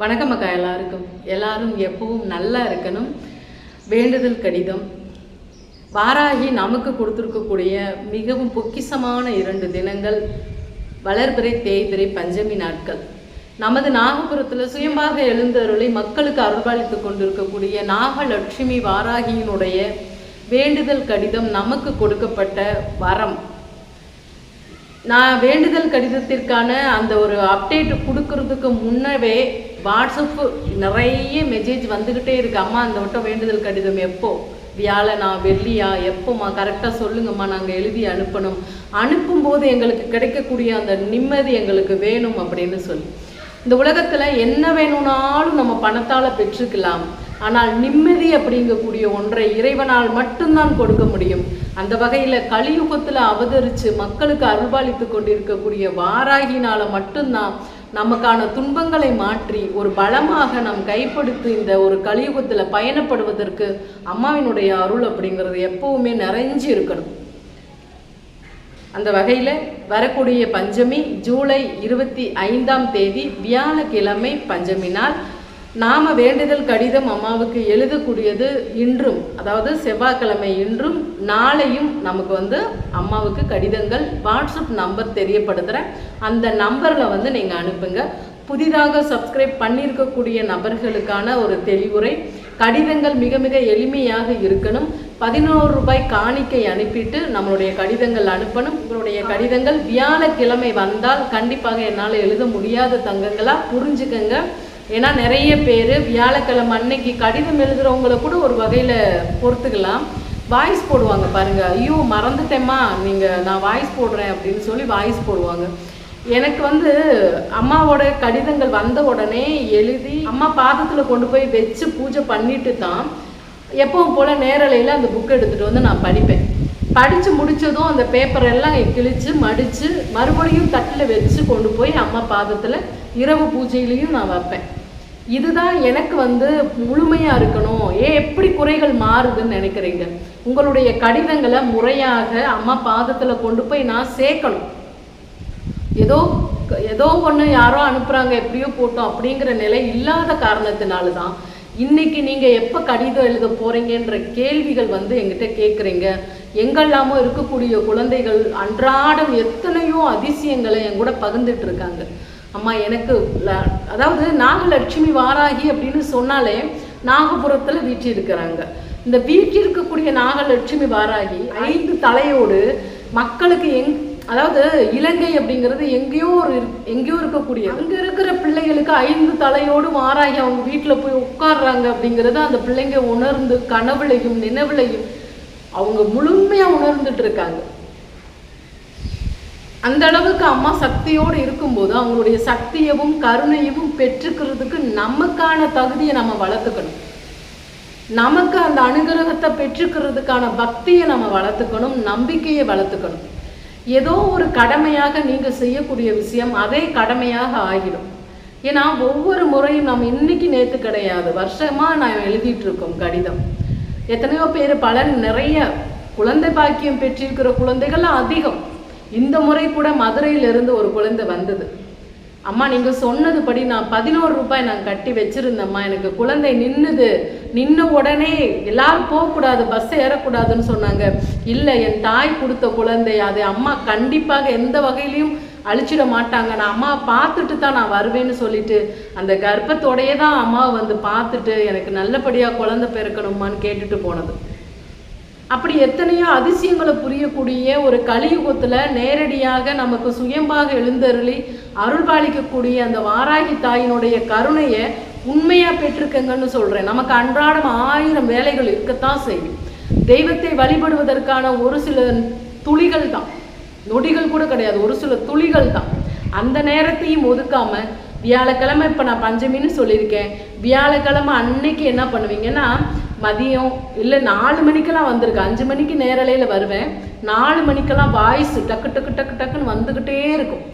வணக்கம் அக்கா எல்லாருக்கும். எல்லாரும் எப்பவும் நல்லா இருக்கணும். வேண்டுதல் கடிதம். வாராகி நமக்கு கொடுத்துருக்கக்கூடிய மிகவும் பொக்கிஷமான இரண்டு தினங்கள் வளர்பிறை தேய்பிறை பஞ்சமி நாட்கள். நமது நாகபுரத்தில் சுயமாக எழுந்தருளை மக்களுக்கு அருள்பாலித்து கொண்டிருக்கக்கூடிய நாகலட்சுமி வாராகியினுடைய வேண்டுதல் கடிதம் நமக்கு கொடுக்கப்பட்ட வரம். நான் வேண்டுதல் கடிதத்திற்கான அந்த ஒரு அப்டேட் கொடுக்கறதுக்கு முன்னவே வாட்ஸ்அப்பு நிறைய மெசேஜ் வந்துக்கிட்டே இருக்கு. அம்மா அந்த வட்டம் வேண்டுதல் கடிதம் எப்போ? வியாழனா வெள்ளியா? எப்போம்மா? கரெக்டாக சொல்லுங்கம்மா நாங்கள் எழுதி அனுப்பணும். அனுப்பும்போது எங்களுக்கு கிடைக்கக்கூடிய அந்த நிம்மதி எங்களுக்கு வேணும் அப்படின்னு சொல்லி. இந்த உலகத்தில் என்ன வேணும்னாலும் நம்ம பணத்தால் பெற்றுக்கலாம். ஆனால் நிம்மதி அப்படிங்கக்கூடிய ஒன்றை இறைவனால் மட்டும்தான் கொடுக்க முடியும். அந்த வகையில் கலியுகத்தில் அவதரித்து மக்களுக்கு அருள்பாலித்து கொண்டிருக்கக்கூடிய வாராகினால் மட்டும்தான் நமக்கான துன்பங்களை மாற்றி ஒரு பலமாக நம் கைப்படுத்தி இந்த ஒரு கலியுகத்தில் பயணப்படுவதற்கு அம்மாவினுடைய அருள் அப்படிங்கிறது எப்பவுமே நிறைஞ்சு இருக்கணும். அந்த வகையில் வரக்கூடிய பஞ்சமி ஜூலை இருபத்தி ஐந்தாம் தேதி வியாழக்கிழமை பஞ்சமி நாள். நாம வேண்டுதல் கடிதம் அம்மாவுக்கு எழுதக்கூடியது இன்றும் அதாவது செவ்வாய்க்கிழமை இன்றும் நாளையும் நமக்கு வந்து அம்மாவுக்கு கடிதங்கள் வாட்ஸ்அப் நம்பர் தெரியப்படுத்துகிறேன் அந்த நம்பரில் வந்து நீங்கள் அனுப்புங்க. புதிதாக சப்ஸ்கிரைப் பண்ணியிருக்கக்கூடிய நபர்களுக்கான ஒரு தெளிவுரை. கடிதங்கள் மிக மிக எளிமையாக இருக்கணும். பதினோரு ரூபாய் காணிக்கை அனுப்பிட்டு நம்மளுடைய கடிதங்கள் அனுப்பணும். உங்களுடைய கடிதங்கள் வியாழக்கிழமை வந்தால் கண்டிப்பாக என்னால் எழுத முடியாத தங்கங்களா புரிஞ்சுக்கங்க. ஏன்னா நிறைய பேர் வியாழக்கிழமை அன்னைக்கு கடிதம் எழுதுகிறவங்கள கூட ஒரு வகையில் பொறுத்துக்கலாம். வாய்ஸ் போடுவாங்க பாருங்கள் ஐயோ மறந்துட்டேம்மா. நீங்கள் நான் வாய்ஸ் போடுறேன் அப்படின்னு சொல்லி வாய்ஸ் போடுவாங்க. எனக்கு வந்து அம்மாவோட கடிதங்கள் வந்த உடனே எழுதி அம்மா பாதத்தில் கொண்டு போய் வச்சு பூஜை பண்ணிட்டு தான் எப்பவும் போல் நேரலையில் அந்த புக் எடுத்துகிட்டு வந்து நான் படிப்பேன். படித்து முடித்ததும் அந்த பேப்பர் எல்லாம் கிழித்து மடித்து மறுபடியும் தட்டில் வச்சு கொண்டு போய் அம்மா பாதத்தில் இரவு பூஜையிலையும் நான் வைப்பேன். இதுதான் எனக்கு வந்து முழுமையாக இருக்கணும். ஏன் எப்படி குறைகள் மாறுதுன்னு நினைக்கிறீங்க? உங்களுடைய கடிதங்களை முறையாக அம்மா பாதத்தில் கொண்டு போய் நான் சேர்க்கணும். ஏதோ ஏதோ ஒன்று யாரோ அனுப்புகிறாங்க எப்படியோ போட்டோம் அப்படிங்கிற நிலை இல்லாத காரணத்தினால தான் இன்னைக்கு நீங்கள் எப்போ கடிதம் எழுத போகிறீங்கன்ற கேள்விகள் வந்து எங்கிட்ட கேட்குறீங்க எங்கெல்லாமோ இருக்கக்கூடிய குழந்தைகள் அன்றாடம் எத்தனையோ அதிசயங்களை என் கூட பகிர்ந்துட்டு இருக்காங்க. அம்மா எனக்கு அதாவது நாகலட்சுமி வாராகி அப்படின்னு சொன்னாலே நாகபுரத்தில் வீட்டு இருக்கிறாங்க. இந்த வீட்டில் இருக்கக்கூடிய நாகலட்சுமி வாராகி ஐந்து தலையோடு மக்களுக்கு எங் அதாவது இலங்கை அப்படிங்கிறது எங்கேயோ ஒரு எங்கேயோ இருக்கக்கூடிய அங்கே இருக்கிற பிள்ளைகளுக்கு ஐந்து தலையோடு மாறாகி அவங்க வீட்டில் போய் உட்கார்றாங்க அப்படிங்கிறது அந்த பிள்ளைங்க உணர்ந்து கனவுலையும் நினைவுலையும் அவங்க முழுமையாக உணர்ந்துட்டு இருக்காங்க. அந்த அளவுக்கு அம்மா சக்தியோடு இருக்கும்போது அவங்களுடைய சக்தியவும் கருணையவும் பெற்றுக்கிறதுக்கு நமக்கான தகுதியை நம்ம வளர்த்துக்கணும். நமக்கு அந்த அனுகிரகத்தை பெற்றுக்கிறதுக்கான பக்தியை நம்ம வளர்த்துக்கணும் நம்பிக்கையை வளர்த்துக்கணும். ஏதோ ஒரு கடமையாக நீங்கள் செய்யக்கூடிய விஷயம் அதே கடமையாக ஆகிடும். ஏன்னா ஒவ்வொரு முறையும் நம்ம இன்னைக்கு நேற்று கிடையாது. வருஷமாக நான் எழுதிட்டு இருக்கோம் கடிதம். எத்தனையோ பேர் பலன் நிறைய குழந்தை பாக்கியம் பெற்றிருக்கிற குழந்தைகள் அதிகம். இந்த முறை கூட மதுரையிலிருந்து ஒரு குழந்தை வந்தது. அம்மா நீங்கள் சொன்னதுபடி நான் பதினோரு ரூபாய் நான் கட்டி வச்சிருந்தேம்மா. எனக்கு குழந்தை நின்றுது நின்ன உடனே எல்லாரும் போகக்கூடாது பஸ் ஏறக்கூடாதுன்னு சொன்னாங்க. இல்லை என் தாய் கொடுத்த குழந்தை அது அம்மா கண்டிப்பாக எந்த வகையிலையும் அழிச்சிட மாட்டாங்க. நான் அம்மா பார்த்துட்டு தான் நான் வருவேன்னு சொல்லிட்டு அந்த கர்ப்பத்தோடையே தான் அம்மாவை வந்து பார்த்துட்டு எனக்கு நல்லபடியாக குழந்தை பிறக்கணுமான்னு கேட்டுட்டு போனது. அப்படி எத்தனையோ அதிசயங்களை புரியக்கூடிய ஒரு கலியுகத்தில் நேரடியாக நமக்கு சுயம்பாக எழுந்தருளி அருள்பாலிக்கக்கூடிய அந்த வாராகி தாயினுடைய கருணையை உண்மையாக பெற்றிருக்கங்கன்னு சொல்கிறேன் நமக்கு அன்றாடம் ஆயிரம் வேலைகள் இருக்கத்தான் செய்யும். தெய்வத்தை வழிபடுவதற்கான ஒரு சில துளிகள் தான். நொடிகள் கூட கிடையாது ஒரு சில துளிகள் தான். அந்த நேரத்தையும் ஒதுக்காமல் வியாழக்கிழமை இப்போ நான் பஞ்சமின்னு சொல்லியிருக்கேன். வியாழக்கிழமை அன்னைக்கு என்ன பண்ணுவீங்கன்னா மதியம் இல்லை நாலு மணிக்கெல்லாம் வந்திருக்கு. அஞ்சு மணிக்கு நேரலையில் வருவேன். நாலு மணிக்கெல்லாம் வாய்ஸ் டக்கு டக்கு டக்கு டக்குன்னு வந்துக்கிட்டே இருக்கும்.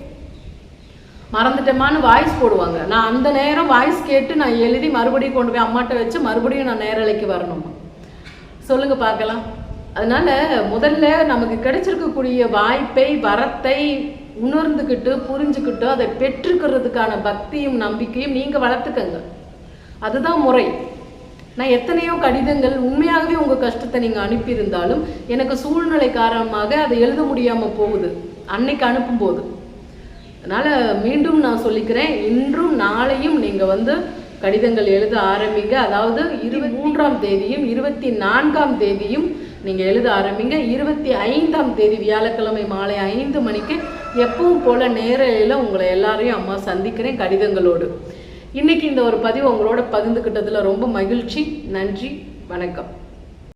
மறந்துட்டேமான்னு வாய்ஸ் போடுவாங்க. நான் அந்த நேரம் வாய்ஸ் கேட்டு நான் எழுதி மறுபடியும் கொண்டு போய் அம்மாட்ட வச்சு மறுபடியும் நான் நேரலைக்கு வரணுமா? சொல்லுங்கள் பார்க்கலாம். அதனால் முதல்ல நமக்கு கிடைச்சிருக்கக்கூடிய வாய்ப்பை வரத்தை உணர்ந்துக்கிட்டு புரிஞ்சுக்கிட்டு அதை பெற்றுக்கிறதுக்கான பக்தியும் நம்பிக்கையும் நீங்கள் வளர்த்துக்கங்க. அதுதான் முறை. நான் எத்தனையோ கடிதங்கள் உண்மையாகவே உங்கள் கஷ்டத்தை நீங்கள் அனுப்பியிருந்தாலும் எனக்கு சூழ்நிலை காரணமாக அதை எழுத முடியாமல் போகுது. அன்னைக்கு அனுப்பும்போது. அதனால் மீண்டும் நான் சொல்லிக்கிறேன் இன்றும் நாளையும் நீங்கள் வந்து கடிதங்கள் எழுத ஆரம்பிங்க. அதாவது இருபத்தி மூன்றாம் தேதியும் இருபத்தி நான்காம் தேதியும் நீங்கள் எழுத ஆரம்பிங்க. இருபத்தி ஐந்தாம் தேதி வியாழக்கிழமை மாலை ஐந்து மணிக்கு எப்பவும் போல் நேரையில் உங்களை எல்லாரையும் அம்மா சந்திக்கிறேன் கடிதங்களோடு. இன்னைக்கு இந்த ஒரு பதிவு உங்களோட பகிர்ந்துக்கிட்டதில் ரொம்ப மகிழ்ச்சி. நன்றி. வணக்கம்.